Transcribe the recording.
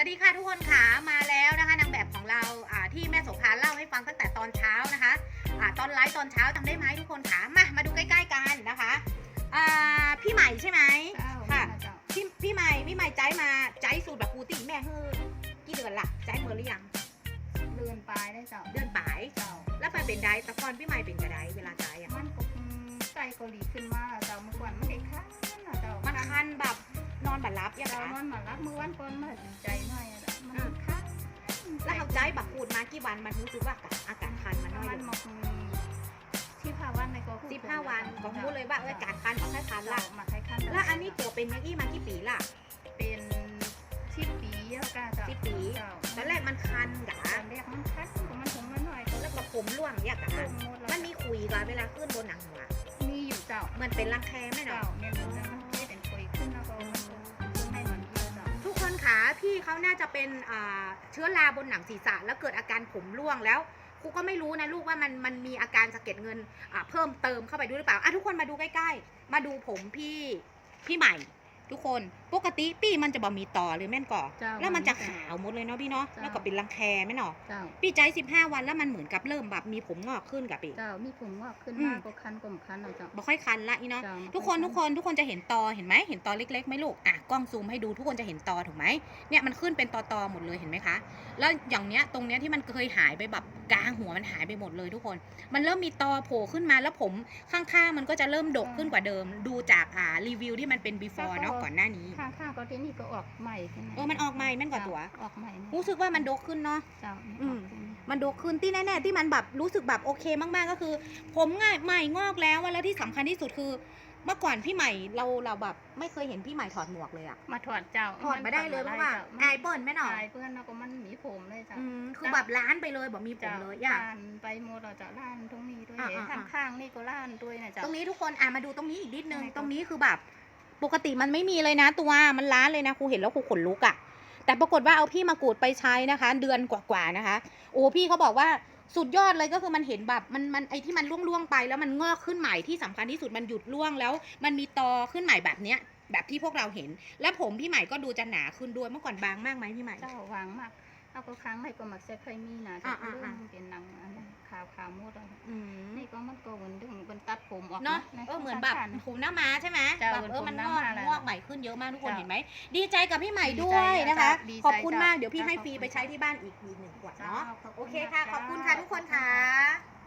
สวัสดีค่ะทุกคนค่ะมาแล้วนะคะนางแบบของเราอ่าที่แม่โสภาเล่าให้ฟังตั้งแต่ตอนเช้านะคะอ่าตอนไลฟ์ตอนเช้าจำได้ไหมทุกคนค่ะมามาดูใกล้ๆกันนะคะอ่าพี่ใหม่ใช่ไหมเจ้าค่ะเจ้าพี่พี่ใหม่พี่ใหม่ใจมาใจสูตรแบบปูติแม่เฮ้อกี่เดือนละใจเมื่อหรือยังเดินปลายได้เจ้าเดือนปลายเจ้าแล้วไปเป็นไดแต่ก่อนพี่ใหม่เป็นกระไดเวลาใจอะมันก็อืมใจเกาหลีขึ้นมาแล้วเจ้าเมื่อก่ อนบัดรับยังเจ้าคะมันมารับมือวันก่อนมาใจหน่อยอะเจ้ามันคันแล้วเอาใจแบบพูดมากี่วันมันรู้สึกว่าอากาศอากาศคันมันน้อยมันลงมาอืมที่พาวันในก็สิบห้าวันก็พูดเลยว่าเอออากาศคันเอาแค่คันละมาคล้ายคันแล้วอันนี้ตัวเป็นยังอี้มากี่ปีล่ะ เป็นสิบปีแล้วก็เจ้าสิบปีเจ้าตอนแรกมันคันกะตอนแรกมันคันก็มันคงมาหน่อยก็แล้วก็ผมร่วงอยากกะลงหมดแล้วมันมีขุยก่อนเวลาขึ้นบนหนังหัวมีอยู่เจ้าเหมันเป็นรังแคไหมเจ้าเนาะ ขาพี่เขาน่าจะเป็นเชื้อราบนหนังศีรษะ แล้วเกิดอาการผมร่วงแล้วครูก็ไม่รู้นะลูกว่ามันมันมีอาการสะเก็ดเงินเพิ่มเติมเข้าไปด้วยหรือเปล่าอะทุกคนมาดูใกล้ ๆ มาดูผมพี่พี่ใหม่ ทุกคนปกติปี้มันจะบ่มีต่อหรือแม่นก่อเจ้าแล้วมันจะขาวหมดเลยเนาะพี่เนาะเจ้า แล้วก็เป็นรังแคไหมเนาะเจ้าพี่ใจสิบห้าวันแล้วมันเหมือนกับเริ่มแบบมีผมงอกขึ้นกับปี เจ้า มีผมงอกขึ้นอืม มากก็คันก็มคันเอาเจ้า บ่ค่อยคันละอีเนาะเจ้ามัทุกคนทุกคนทุกคนจะเห็นตอเห็นไหมเห็นตอเล็กๆไหมลูกอะกล้องซูมให้ดูทุกคนจะเห็นตอถูกไหมเนี่ยมันขึ้นเป็นตอตอๆหมดเลยเห็นไหมคะ แล้วอย่างเนี้ยตรงเนี้ยที่มันเคยหายไปแบบ กลางหัวมันหายไปหมดเลยทุกคน มันเริ่มมีตอโผล่ขึ้นมาแล้วผมข้างๆมันก็จะเริ่มดกขึ้นกว่าเดิม ดูจากอ่ารีวิวที่มันเป็น before เนาะก่อนหน้านี้ข้างข้างก็ที่นี่ก็ออกใหม่ขึ้นเออมันออกใหม่แม่นกว่าตัว ออกใหม่นะรู้สึกว่ามันดกขึ้นเนาะเจ้าเนี่ยอืออมกขึ้นมันดกขึ้นที่แน่ๆที่มันแบบรู้สึกแบบโอเคมากๆก็คือ ผมง่ายใหม่งอกแล้วอะแล้วที่สำคัญที่สุดคือ เมื่อก่อนพี่ใหม่เราเราแบบไม่เคยเห็นพี่ใหม่ถอดหมวกเลยอะมาถอดเจ้าถอดมาได้เลยเพราะว่าอายเปิ้ลไหม่หนออายเพื่อนแล้วก็มันหนีผมเลยเจ้าอืมคือแบบล้านไปเลยแบบมีผมเจ้าเลยอย่าล้านไปหมดเราเจ้าล้านตรงนี้ด้วยอ่าอ่าอ่าข้างข้างๆนี่ก็ล้านด้วยนะเจ้าตรงนี้ทุกคนอะมาดูตรงนี้อีกนิดนึงไหนคะตรงนี้คือแบบ ปกติมันไม่มีเลยนะ ตัวมันล้านเลยนะครูเห็นแล้วครูขนลุกอะแต่ปรากฏว่าเอาพี่มากรูดไปใช้นะคะ เดือนกว่าๆนะคะ โอ้พี่เขาบอกว่า สุดยอดเลยก็คือมันเห็นแบบมันมันไอที่มันร่วงๆไป แล้วมันงอกขึ้นใหม่ที่สำคัญที่สุดมันหยุดร่วงแล้ว มันมีตอขึ้นใหม่แบบเนี้ยแบบที่พวกเราเห็น และผมพี่ใหม่ก็ดูจะหนาขึ้นด้วยเมื่อก่อนบางมากไหมพี่ใหม่เจ้าวางมากเอาก็ครั้งให้ก็มักจะเคยมีนะเจ้าอ่าอ่าเรื่อ่าองเป็นหนังอันนั้น ก็มันก็เหมือนถึงเป็นตัดผมออกเนาะใเออเหมือนแบบข้างๆผมหน้าม้าใช่ไหมจ้ะแบบเออเหมืมัอนนงผมอกหน้าม้าแหละงอกใหม่ขึ้นเยอะมากทุกคนจ้ะเห็นไหมดีใจกับพี่ใหม่ดีด้ใจวยนะคะจ้ะดีใจขอบคุณมากจ้ะเดี๋ยวพี่ให้จ้ะฟรีขอบคุณไปใช้ที่บ้านอีกอีกหนึ่งขวดเนาะจ้ขบโอณเคค่ะมากขอบคุณจ้าค่ะทุกคนค่ะ